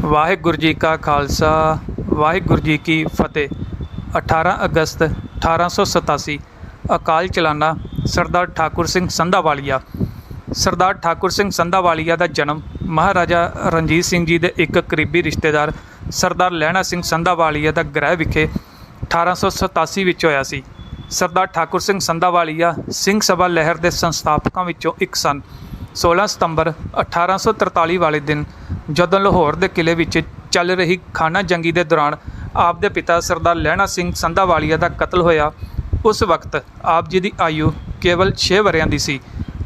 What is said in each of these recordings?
ਵਾਹਿਗੁਰੂ ਜੀ ਕਾ ਖਾਲਸਾ, ਵਾਹਿਗੁਰੂ ਜੀ ਕੀ ਫਤਿਹ। 18 ਅਗਸਤ 1887 ਅਕਾਲ ਚਲਾਣਾ ਸਰਦਾਰ ਠਾਕੁਰ ਸਿੰਘ ਸੰਧਾਵਾਲੀਆ। ਸਰਦਾਰ ਠਾਕੁਰ ਸਿੰਘ ਸੰਧਾਵਾਲੀਆ ਦਾ ਜਨਮ ਮਹਾਰਾਜਾ ਰਣਜੀਤ ਸਿੰਘ ਜੀ ਦੇ ਇੱਕ ਕਰੀਬੀ ਰਿਸ਼ਤੇਦਾਰ ਸਰਦਾਰ ਲਹਿਣਾ ਸਿੰਘ ਸੰਧਾਵਾਲੀਆ ਦਾ ਗ੍ਰਹਿ ਵਿਖੇ 1887 ਵਿੱਚ ਹੋਇਆ ਸੀ। ਸਰਦਾਰ ਠਾਕੁਰ ਸਿੰਘ ਸੰਧਾਵਾਲੀਆ ਸਿੰਘ ਸਭਾ ਲਹਿਰ ਦੇ ਸੰਸਥਾਪਕਾਂ ਵਿੱਚੋਂ ਇੱਕ ਸਨ। 16 ਸਤੰਬਰ 1843 ਵਾਲੇ ਦਿਨ ਜਦੋਂ ਲਾਹੌਰ ਦੇ ਕਿਲੇ ਵਿੱਚ ਚੱਲ ਰਹੀ ਖਾਨਾ ਜੰਗੀ ਦੇ ਦੌਰਾਨ ਆਪ ਦੇ ਪਿਤਾ ਸਰਦਾਰ ਲਹਿਣਾ ਸਿੰਘ ਸੰਧਾਵਾਲੀਆ ਦਾ ਕਤਲ ਹੋਇਆ, ਉਸ ਵਕਤ ਆਪ ਜੀ ਦੀ ਆਯੂ ਕੇਵਲ 6 ਵਰ੍ਹਿਆਂ ਦੀ ਸੀ।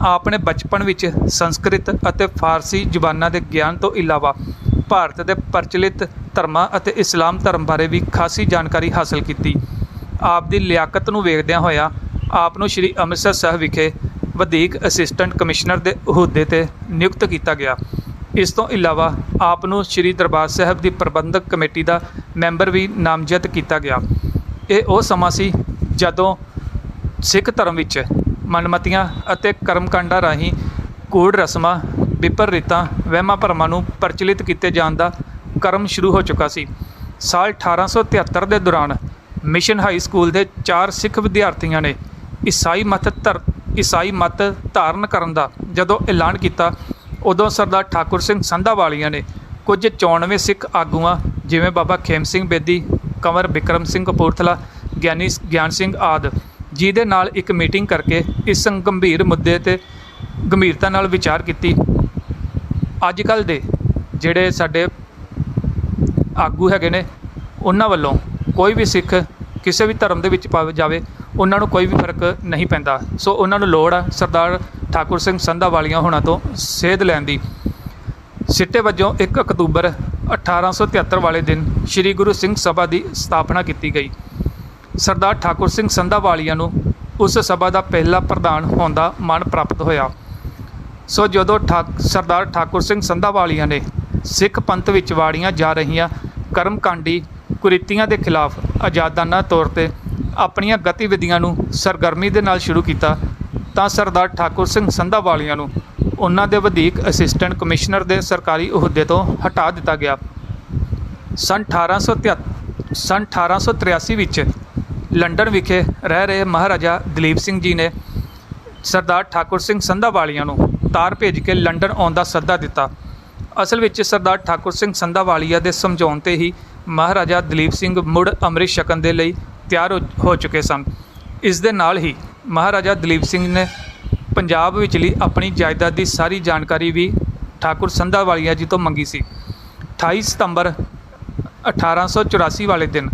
ਆਪ ਨੇ ਬਚਪਨ ਵਿੱਚ ਸੰਸਕ੍ਰਿਤ ਅਤੇ ਫਾਰਸੀ ਜ਼ੁਬਾਨਾਂ ਦੇ ਗਿਆਨ ਤੋਂ ਇਲਾਵਾ ਭਾਰਤ ਦੇ ਪ੍ਰਚਲਿਤ ਧਰਮਾਂ ਅਤੇ ਇਸਲਾਮ ਧਰਮ ਬਾਰੇ ਵੀ ਖਾਸੀ ਜਾਣਕਾਰੀ ਹਾਸਲ ਕੀਤੀ। ਆਪ ਦੀ ਲਿਆਕਤ ਨੂੰ ਵੇਖਦਿਆਂ ਹੋਇਆ ਆਪ ਨੂੰ ਸ੍ਰੀ ਅੰਮ੍ਰਿਤਸਰ ਸਾਹਿਬ ਵਿਖੇ ਵਧੀਕ ਅਸਿਸਟੈਂਟ ਕਮਿਸ਼ਨਰ ਦੇ ਅਹੁਦੇ ਤੇ ਨਿਯੁਕਤ ਕੀਤਾ ਗਿਆ। ਇਸ ਤੋਂ ਇਲਾਵਾ ਆਪ ਨੂੰ ਸ੍ਰੀ ਦਰਬਾਰ ਸਾਹਿਬ ਦੀ ਪ੍ਰਬੰਧਕ ਕਮੇਟੀ ਦਾ ਮੈਂਬਰ ਵੀ ਨਾਮਜ਼ਦ ਕੀਤਾ ਗਿਆ। ਇਹ ਉਹ ਸਮਾਂ ਸੀ ਜਦੋਂ ਸਿੱਖ ਧਰਮ ਵਿੱਚ ਮਨਮਤੀਆਂ ਅਤੇ ਕਰਮਕਾਂਡਾਂ ਰਾਹੀਂ ਕੂੜ ਰਸਮਾਂ, ਵਿਪਰ ਰੀਤਾਂ, ਵਹਿਮਾਂ ਭਰਮਾਂ ਨੂੰ ਪ੍ਰਚਲਿਤ ਕੀਤੇ ਜਾਣ ਦਾ ਕਰਮ ਸ਼ੁਰੂ ਹੋ ਚੁੱਕਾ ਸੀ। ਸਾਲ 1873 ਦੇ ਦੌਰਾਨ ਮਿਸ਼ਨ ਹਾਈ ਸਕੂਲ ਦੇ ਚਾਰ ਸਿੱਖ ਵਿਦਿਆਰਥੀਆਂ ਨੇ ਈਸਾਈ ਮਤ ਧਰ ਈਸਾਈ ਮਤ ਧਾਰਨ ਕਰਨ ਦਾ ਜਦੋਂ ਐਲਾਨ ਕੀਤਾ ਉਦੋਂ ਸਰਦਾਰ ਠਾਕੁਰ ਸਿੰਘ ਸੰਧਾਵਾਲੀਆਂ ਨੇ ਕੁਝ 94 ਸਿੱਖ ਆਗੂਆਂ, ਜਿਵੇਂ ਬਾਬਾ ਖੇਮ ਸਿੰਘ ਬੇਦੀ, ਕੰਵਰ ਬਿਕਰਮ ਸਿੰਘ ਕਪੂਰਥਲਾ, ਗਿਆਨੀ ਗਿਆਨ ਸਿੰਘ ਆਦ ਜੀ ਦੇ ਨਾਲ ਇੱਕ ਮੀਟਿੰਗ ਕਰਕੇ ਇਸ ਗੰਭੀਰ ਮੁੱਦੇ ਤੇ ਗੰਭੀਰਤਾ ਨਾਲ ਵਿਚਾਰ ਕੀਤੀ। ਅੱਜ ਕੱਲ ਦੇ ਜਿਹੜੇ ਸਾਡੇ ਆਗੂ ਹੈਗੇ ਨੇ, ਉਹਨਾਂ ਵੱਲੋਂ ਕੋਈ ਵੀ ਸਿੱਖ ਕਿਸੇ ਵੀ ਧਰਮ ਦੇ ਵਿੱਚ ਪਾ, ਜਾਵੇ, ਉਹਨਾਂ ਨੂੰ ਕੋਈ ਵੀ ਫ਼ਰਕ ਨਹੀਂ ਪੈਂਦਾ। ਸੋ ਉਹਨਾਂ ਨੂੰ ਲੋੜ ਆ ਸਰਦਾਰ ਠਾਕੁਰ ਸਿੰਘ ਸੰਧਾਵਾਲੀਆਂ ਹੋਣਾ ਤੋਂ ਸੇਧ ਲੈਣ ਦੀ। ਸਿੱਟੇ ਵਜੋਂ 1 ਅਕਤੂਬਰ 1873 ਵਾਲੇ ਦਿਨ ਸ੍ਰੀ ਗੁਰੂ ਸਿੰਘ ਸਭਾ ਦੀ ਸਥਾਪਨਾ ਕੀਤੀ ਗਈ। ਸਰਦਾਰ ਠਾਕੁਰ ਸਿੰਘ ਸੰਧਾਵਾਲੀਆ ਨੂੰ ਉਸ ਸਭਾ ਦਾ ਪਹਿਲਾ ਪ੍ਰਧਾਨ ਹੋਣ ਦਾ ਮਾਣ ਪ੍ਰਾਪਤ ਹੋਇਆ। ਸੋ ਜਦੋਂ ਠਾਕ ਸਰਦਾਰ ਠਾਕੁਰ ਸਿੰਘ ਸੰਧਾਵਾਲੀਆ ਨੇ ਸਿੱਖ ਪੰਥ ਵਿੱਚ ਵਾੜੀਆਂ ਜਾ ਰਹੀਆਂ ਕਰਮਕਾਂਡੀ ਕੁਰੀਤੀਆਂ ਦੇ ਖਿਲਾਫ ਆਜ਼ਾਦਾਨਾ ਤੌਰ ਤੇ ਆਪਣੀਆਂ ਗਤੀਵਿਧੀਆਂ ਨੂੰ ਸਰਗਰਮੀ ਦੇ ਨਾਲ ਸ਼ੁਰੂ ਕੀਤਾ ਤਾਂ ਸਰਦਾਰ ਠਾਕੁਰ ਸਿੰਘ ਸੰਧਾਵਾਲੀਆ ਨੂੰ ਉਹਨਾਂ ਦੇ ਵਧੀਕ ਅਸਿਸਟੈਂਟ ਕਮਿਸ਼ਨਰ ਦੇ ਸਰਕਾਰੀ ਅਹੁਦੇ ਤੋਂ ਹਟਾ ਦਿੱਤਾ ਗਿਆ। ਸਨ 1873 ਸਨ 1883 ਵਿੱਚ ਲੰਡਨ ਵਿਖੇ ਰਹਿ ਰਹੇ ਮਹਾਰਾਜਾ ਦਲੀਪ ਸਿੰਘ ਜੀ ਨੇ ਸਰਦਾਰ ਠਾਕੁਰ ਸਿੰਘ ਸੰਧਾਵਾਲੀਆ ਨੂੰ ਤਾਰ ਭੇਜ ਕੇ ਲੰਡਨ ਆਉਣ ਦਾ ਸੱਦਾ ਦਿੱਤਾ। ਅਸਲ ਵਿੱਚ ਸਰਦਾਰ ਠਾਕੁਰ ਸਿੰਘ ਸੰਧਾਵਾਲੀਆ ਦੇ ਸਮਝਾਉਣ ਤੇ ਹੀ ਮਹਾਰਾਜਾ ਦਲੀਪ ਸਿੰਘ ਮੁੜ ਅੰਮ੍ਰਿਤ ਛਕਣ ਦੇ ਲਈ ਤਿਆਰ ਹੋ- ਹੋ ਚੁੱਕੇ ਸਨ। ਇਸ ਦੇ ਨਾਲ ਹੀ ਮਹਾਰਾਜਾ ਦਲੀਪ ਸਿੰਘ ਨੇ ਪੰਜਾਬ ਵਿਚਲੀ ਆਪਣੀ ਜਾਇਦਾਦ ਦੀ ਸਾਰੀ ਜਾਣਕਾਰੀ ਵੀ ਠਾਕੁਰ ਸੰਧਾਵਾਲੀਆ ਜੀ ਤੋਂ ਮੰਗੀ ਸੀ। 28 ਸਤੰਬਰ 1884 ਵਾਲੇ ਦਿਨ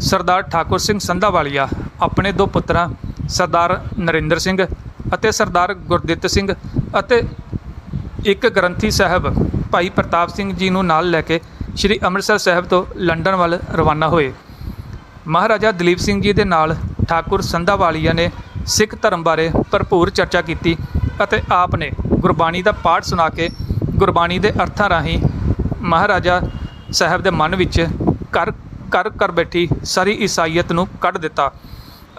ਸਰਦਾਰ ਠਾਕੁਰ ਸਿੰਘ ਸੰਧਾਵਾਲੀਆ ਆਪਣੇ ਦੋ ਪੁੱਤਰਾਂ ਸਰਦਾਰ ਨਰਿੰਦਰ ਸਿੰਘ ਅਤੇ ਸਰਦਾਰ ਗੁਰਦਿੱਤ ਸਿੰਘ ਅਤੇ ਇੱਕ ਗ੍ਰੰਥੀ ਸਾਹਿਬ ਭਾਈ ਪ੍ਰਤਾਪ ਸਿੰਘ ਜੀ ਨੂੰ ਨਾਲ ਲੈ ਕੇ ਸ੍ਰੀ ਅੰਮ੍ਰਿਤਸਰ ਸਾਹਿਬ ਤੋਂ ਲੰਡਨ ਵੱਲ ਰਵਾਨਾ ਹੋਏ। ਮਹਾਰਾਜਾ ਦਲੀਪ ਸਿੰਘ ਜੀ ਦੇ ਨਾਲ ਠਾਕੁਰ ਸੰਧਾਵਾਲੀਆ ਨੇ ਸਿੱਖ ਧਰਮ ਬਾਰੇ ਭਰਪੂਰ ਚਰਚਾ ਕੀਤੀ ਅਤੇ ਆਪ ਨੇ ਗੁਰਬਾਣੀ ਦਾ ਪਾਠ ਸੁਣਾ ਕੇ ਗੁਰਬਾਣੀ ਦੇ ਅਰਥਾਂ ਰਾਹੀਂ ਮਹਾਰਾਜਾ ਸਾਹਿਬ ਦੇ ਮਨ ਵਿੱਚ ਕਰ ਕਰ ਕਰ ਬੈਠੀ ਸਾਰੀ ਈਸਾਈਅਤ ਨੂੰ ਕੱਢ ਦਿੱਤਾ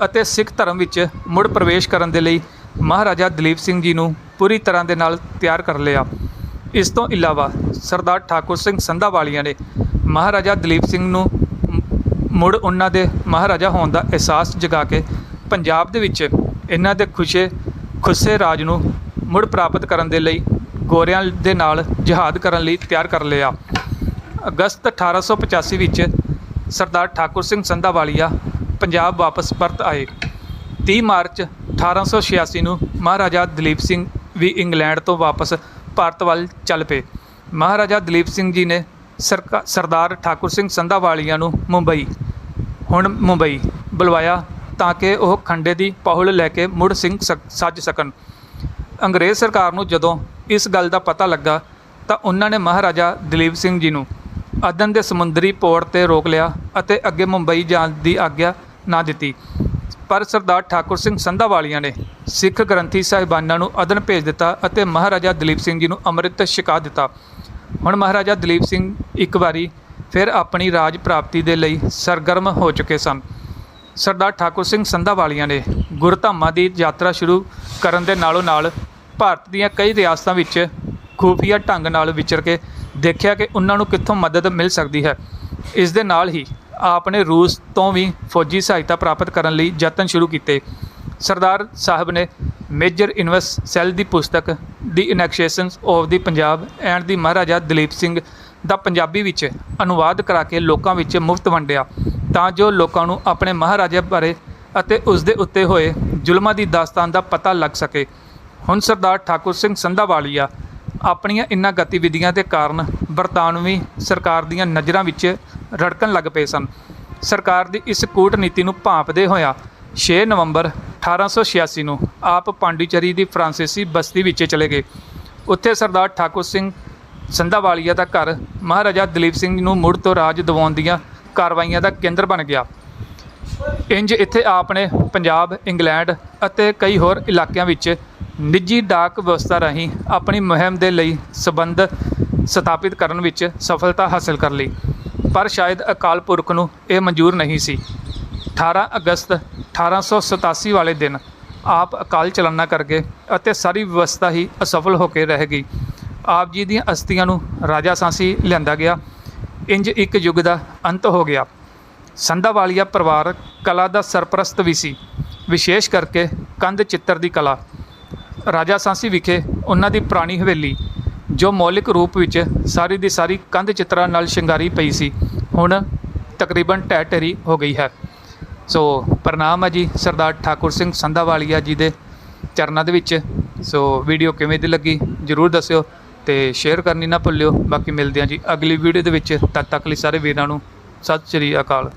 ਅਤੇ ਸਿੱਖ ਧਰਮ ਵਿੱਚ ਮੁੜ ਪ੍ਰਵੇਸ਼ ਕਰਨ ਦੇ ਲਈ ਮਹਾਰਾਜਾ ਦਲੀਪ ਸਿੰਘ ਜੀ ਨੂੰ ਪੂਰੀ ਤਰ੍ਹਾਂ ਦੇ ਨਾਲ ਤਿਆਰ ਕਰ ਲਿਆ। ਇਸ ਤੋਂ ਇਲਾਵਾ ਸਰਦਾਰ ਠਾਕੁਰ ਸਿੰਘ ਸੰਧਾਵਾਲੀਆ ਨੇ ਮਹਾਰਾਜਾ ਦਲੀਪ ਸਿੰਘ ਨੂੰ ਮੁੜ ਉਹਨਾਂ ਦੇ ਮਹਾਰਾਜਾ ਹੋਣ ਦਾ ਅਹਿਸਾਸ ਜਗਾ ਕੇ ਪੰਜਾਬ ਦੇ ਵਿੱਚ ਇਹਨਾਂ ਦੇ ਖੁਸ਼ੇ, ਖੁੱਸੇ ਰਾਜ ਨੂੰ ਮੁੜ ਪ੍ਰਾਪਤ ਕਰਨ ਦੇ ਲਈ ਗੋਰਿਆਂ ਦੇ ਨਾਲ ਜਹਾਦ ਕਰਨ ਲਈ ਤਿਆਰ ਕਰ ਲਿਆ। ਅਗਸਤ 1885 ਵਿੱਚ ਸਰਦਾਰ ਠਾਕੁਰ ਸਿੰਘ ਸੰਧਾਵਾਲੀਆ ਪੰਜਾਬ ਵਾਪਸ ਪਰਤ ਆਏ। 30 ਮਾਰਚ 1886 ਨੂੰ ਮਹਾਰਾਜਾ ਦਲੀਪ ਸਿੰਘ ਵੀ ਇੰਗਲੈਂਡ ਤੋਂ ਵਾਪਸ ਭਾਰਤ ਵੱਲ ਚੱਲ ਪਏ। ਮਹਾਰਾਜਾ ਦਲੀਪ ਸਿੰਘ ਜੀ ਨੇ ਸਰਕਾ ਸਰਦਾਰ ਠਾਕੁਰ ਸਿੰਘ ਸੰਧਾਵਾਲੀਆ ਨੂੰ ਮੁੰਬਈ ਹੁਣ ਮੁੰਬਈ ਬੁਲਵਾਇਆ ਤਾਂ ਕਿ ਉਹ ਖੰਡੇ ਦੀ ਪਹੁਲ ਲੈ ਕੇ ਮੁੜ ਸਿੰਘ ਸਕ- ਸੱਜ ਸਕਣ। ਅੰਗਰੇਜ਼ ਸਰਕਾਰ ਨੂੰ ਜਦੋਂ ਇਸ ਗੱਲ ਦਾ ਪਤਾ ਲੱਗਾ ਤਾਂ ਉਹਨਾਂ ਨੇ ਮਹਾਰਾਜਾ ਦਲੀਪ ਸਿੰਘ ਜੀ ਨੂੰ ਅਦਨ ਦੇ ਸਮੁੰਦਰੀ ਪੋਰਟ ਤੇ ਰੋਕ ਲਿਆ ਅਤੇ ਅੱਗੇ ਮੁੰਬਈ ਜਾਣ ਦੀ ਆਗਿਆ ਨਾ ਦਿੱਤੀ। ਪਰ ਸਰਦਾਰ ਠਾਕੁਰ ਸਿੰਘ ਸੰਧਾਵਾਲੀਆਂ ਨੇ ਸਿੱਖ ਗ੍ਰੰਥੀ ਸਾਹਿਬਾਨਾਂ ਨੂੰ ਅਦਨ ਭੇਜ ਦਿੱਤਾ ਅਤੇ ਮਹਾਰਾਜਾ ਦਲੀਪ ਸਿੰਘ ਜੀ ਨੂੰ ਅੰਮ੍ਰਿਤ ਛਕਾ ਦਿੱਤਾ। ਹੁਣ ਮਹਾਰਾਜਾ ਦਲੀਪ ਸਿੰਘ ਇੱਕ ਵਾਰੀ ਫਿਰ ਆਪਣੀ ਰਾਜ ਪ੍ਰਾਪਤੀ ਦੇ ਲਈ ਸਰਗਰਮ ਹੋ ਚੁੱਕੇ ਸਨ। ਸਰਦਾਰ ਠਾਕੁਰ ਸਿੰਘ ਸੰਧਾਵਾਲੀਆਂ ਨੇ ਗੁਰਧਾਮਾਂ ਦੀ ਯਾਤਰਾ ਸ਼ੁਰੂ ਕਰਨ ਦੇ ਨਾਲੋਂ ਨਾਲ ਭਾਰਤ ਦੀਆਂ ਕਈ ਰਿਆਸਤਾਂ ਵਿੱਚ ਖੂਫੀਆ ਢੰਗ ਨਾਲ ਵਿਚਰ ਕੇ ਦੇਖਿਆ ਕਿ ਉਹਨਾਂ ਨੂੰ ਕਿੱਥੋਂ ਮਦਦ ਮਿਲ ਸਕਦੀ ਹੈ। ਇਸ ਦੇ ਨਾਲ ਹੀ ਆਪ ਨੇ ਰੂਸ ਤੋਂ ਵੀ ਫੌਜੀ ਸਹਾਇਤਾ ਪ੍ਰਾਪਤ ਕਰਨ ਲਈ ਯਤਨ ਸ਼ੁਰੂ ਕੀਤੇ। ਸਰਦਾਰ ਸਾਹਿਬ ਨੇ ਮੇਜਰ ਇਨਵੈਸਟ ਸੈੱਲ ਦੀ ਪੁਸਤਕ, the annexations of the Punjab and the Maharaja Duleep Singh ਦਾ ਪੰਜਾਬੀ ਵਿੱਚ ਅਨੁਵਾਦ ਕਰਾ ਕੇ ਲੋਕਾਂ ਵਿੱਚ ਮੁਫਤ ਵੰਡਿਆ, ਤਾਂ ਜੋ ਲੋਕਾਂ ਨੂੰ ਆਪਣੇ ਮਹਾਰਾਜਾ ਬਾਰੇ ਅਤੇ ਉਸ ਦੇ ਉੱਤੇ ਹੋਏ ਜ਼ੁਲਮਾਂ ਦੀ ਦਾਸਤਾਨ ਦਾ ਪਤਾ ਲੱਗ ਸਕੇ। ਹੁਣ ਸਰਦਾਰ ਠਾਕੁਰ ਸਿੰਘ ਸੰਧਾਵਾਲੀਆ ਆਪਣੀਆਂ ਇਨ੍ਹਾਂ ਗਤੀਵਿਧੀਆਂ ਦੇ ਕਾਰਨ ਬਰਤਾਨਵੀ ਸਰਕਾਰ ਦੀਆਂ ਨਜ਼ਰਾਂ ਵਿੱਚ ਰੜਕਣ ਲੱਗ ਪਏ ਸਨ। ਸਰਕਾਰ ਦੀ ਇਸ ਕੂਟਨੀਤੀ ਨੂੰ ਭਾਂਪਦੇ ਹੋਇਆ 6 ਨਵੰਬਰ 1886 ਨੂੰ ਆਪ ਪਾਂਡੀਚਰੀ ਦੀ ਫਰਾਂਸੀਸੀ ਬਸਤੀ ਵਿੱਚ ਚਲੇ ਗਏ। ਉੱਥੇ ਸਰਦਾਰ ਠਾਕੁਰ ਸਿੰਘ ਸੰਧਾਵਾਲੀਆ ਦਾ ਘਰ ਮਹਾਰਾਜਾ ਦਲੀਪ ਸਿੰਘ ਨੂੰ ਮੁੜ ਤੋਂ ਰਾਜ ਦਿਵਾਉਣ ਦੀਆਂ ਕਾਰਵਾਈਆਂ ਦਾ ਕੇਂਦਰ ਬਣ ਗਿਆ। ਇੰਜ ਇੱਥੇ ਆਪ ਨੇ ਪੰਜਾਬ, ਇੰਗਲੈਂਡ ਅਤੇ ਕਈ ਹੋਰ ਇਲਾਕਿਆਂ ਵਿੱਚ ਨਿੱਜੀ ਡਾਕ ਵਿਵਸਥਾ ਰਾਹੀਂ ਆਪਣੀ ਮੁਹਿੰਮ ਦੇ ਲਈ ਸਬੰਧ ਸਥਾਪਿਤ ਕਰਨ ਵਿੱਚ ਸਫਲਤਾ ਹਾਸਲ ਕਰ ਲਈ, ਪਰ ਸ਼ਾਇਦ ਅਕਾਲ ਪੁਰਖ ਨੂੰ ਇਹ ਮਨਜ਼ੂਰ ਨਹੀਂ ਸੀ। 18 ਅਗਸਤ 1887 ਵਾਲੇ ਦਿਨ ਆਪ ਅਕਾਲ ਚਲਾਣਾ ਕਰ ਗਏ ਅਤੇ ਸਾਰੀ ਵਿਵਸਥਾ ਹੀ ਅਸਫਲ ਹੋ ਕੇ ਰਹਿ ਗਈ। ਆਪ ਜੀ ਦੀਆਂ ਅਸਥੀਆਂ ਨੂੰ ਰਾਜਾ ਸਾਂਸੀ ਲਿਆਂਦਾ ਗਿਆ। ਇੰਜ ਇੱਕ ਯੁੱਗ ਦਾ ਅੰਤ ਹੋ ਗਿਆ। ਸੰਧਾਵਾਲੀਆ ਪਰਿਵਾਰ ਕਲਾ ਦਾ ਸਰਪ੍ਰਸਤ ਵੀ ਸੀ। ਵਿਸ਼ੇਸ਼ ਕਰਕੇ ਕੰਧ ਚਿੱਤਰ ਦੀ ਕਲਾ। ਰਾਜਾ ਸਾਂਸੀ ਵਿਖੇ ਉਹਨਾਂ ਦੀ ਪੁਰਾਣੀ ਹਵੇਲੀ, ਜੋ ਮੌਲਿਕ ਰੂਪ ਵਿੱਚ ਸਾਰੀ ਦੀ ਸਾਰੀ ਕੰਧ ਚਿੱਤਰਾਂ ਨਾਲ ਸ਼ਿੰਗਾਰੀ ਪਈ ਸੀ, ਹੁਣ ਤਕਰੀਬਨ ਢਹਿ ਢੇਰੀ ਹੋ ਗਈ ਹੈ। ਸੋ ਪ੍ਰਣਾਮ ਹੈ ਜੀ ਸਰਦਾਰ ਠਾਕੁਰ ਸਿੰਘ ਸੰਧਾਵਾਲੀਆ ਜੀ ਦੇ ਚਰਨਾਂ ਦੇ ਵਿੱਚ। ਸੋ ਵੀਡੀਓ ਕਿਵੇਂ ਦੀ ਲੱਗੀ ਜਰੂਰ ਦੱਸਿਓ। ਤੇ ਸ਼ੇਅਰ ਕਰਨੀ ਨਾ ਭੁੱਲਿਓ। ਬਾਕੀ ਮਿਲਦੇ ਹਾਂ ਜੀ ਅਗਲੀ ਵੀਡੀਓ ਦੇ ਵਿੱਚ। ਤਦ ਤੱਕ ਲਈ ਸਾਰੇ ਵੀਰਾਂ ਨੂੰ ਸਤਿ ਸ਼੍ਰੀ ਅਕਾਲ।